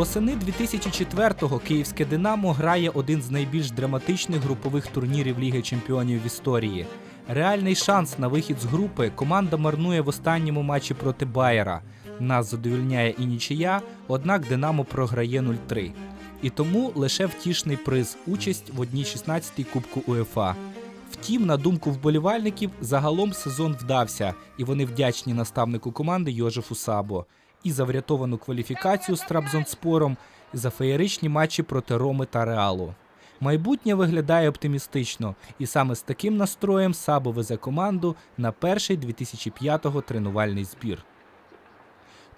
Восени 2004-го київське Динамо грає один з найбільш драматичних групових турнірів Ліги Чемпіонів в історії. Реальний шанс на вихід з групи команда марнує в останньому матчі проти Байера. Нас задовільняє і нічия, однак Динамо програє 0-3. І тому лише втішний приз участь в одній 16-й Кубку УЄФА. Втім, на думку вболівальників, загалом сезон вдався, і вони вдячні наставнику команди Йожефу Сабо і за врятовану кваліфікацію з Трабзонспором, і за феєричні матчі проти Роми та Реалу. Майбутнє виглядає оптимістично, і саме з таким настроєм Сабо везе команду на перший 2005-го тренувальний збір.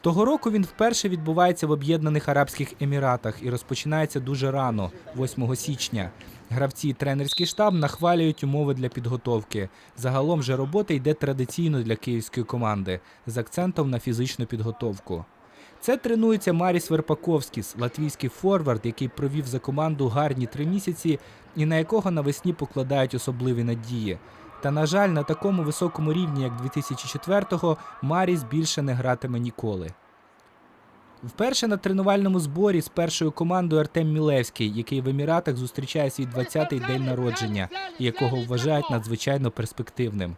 Того року він вперше відбувається в Об'єднаних Арабських Еміратах і розпочинається дуже рано, 8 січня. Гравці і тренерський штаб нахвалюють умови для підготовки. Загалом же робота йде традиційно для київської команди з акцентом на фізичну підготовку. Це тренується Маріс Верпаковськіс, латвійський форвард, який провів за команду гарні три місяці і на якого навесні покладають особливі надії. Та, на жаль, на такому високому рівні, як 2004-го, Маріс більше не гратиме ніколи. Вперше на тренувальному зборі з першою командою Артем Мілевський, який в Еміратах зустрічає свій 20-й день народження, якого вважають надзвичайно перспективним.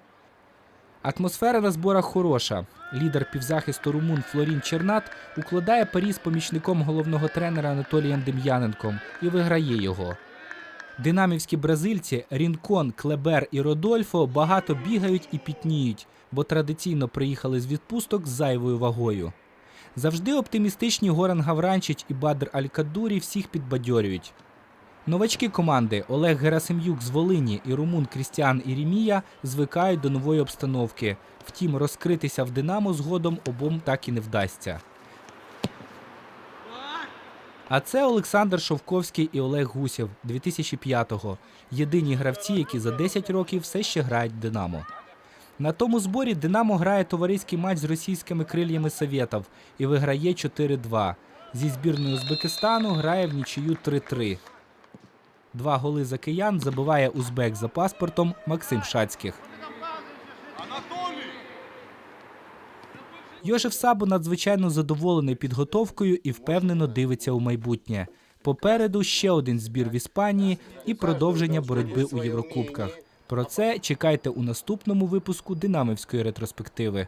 Атмосфера на зборах хороша. Лідер півзахисту румун Флорін Чернат укладає парі з помічником головного тренера Анатолієм Дем'яненком і виграє його. Динамівські бразильці Рінкон, Клебер і Родольфо багато бігають і пітніють, бо традиційно приїхали з відпусток з зайвою вагою. Завжди оптимістичні Горан Гавранчич і Бадр Алькадурі всіх підбадьорюють. Новачки команди Олег Герасим'юк з Волині і румун Крістіан Ірімія звикають до нової обстановки. Втім, розкритися в Динамо згодом обом так і не вдасться. А це Олександр Шовковський і Олег Гусєв 2005-го. Єдині гравці, які за 10 років все ще грають Динамо. На тому зборі Динамо грає товариський матч з російськими крильями Совєтов і виграє 4-2. Зі збірною Узбекистану грає в нічию 3-3. Два голи за киян забиває узбек за паспортом Максим Шацьких. Йожеф Сабо надзвичайно задоволений підготовкою і впевнено дивиться у майбутнє. Попереду ще один збір в Іспанії і продовження боротьби у Єврокубках. Про це чекайте у наступному випуску Динамівської ретроспективи.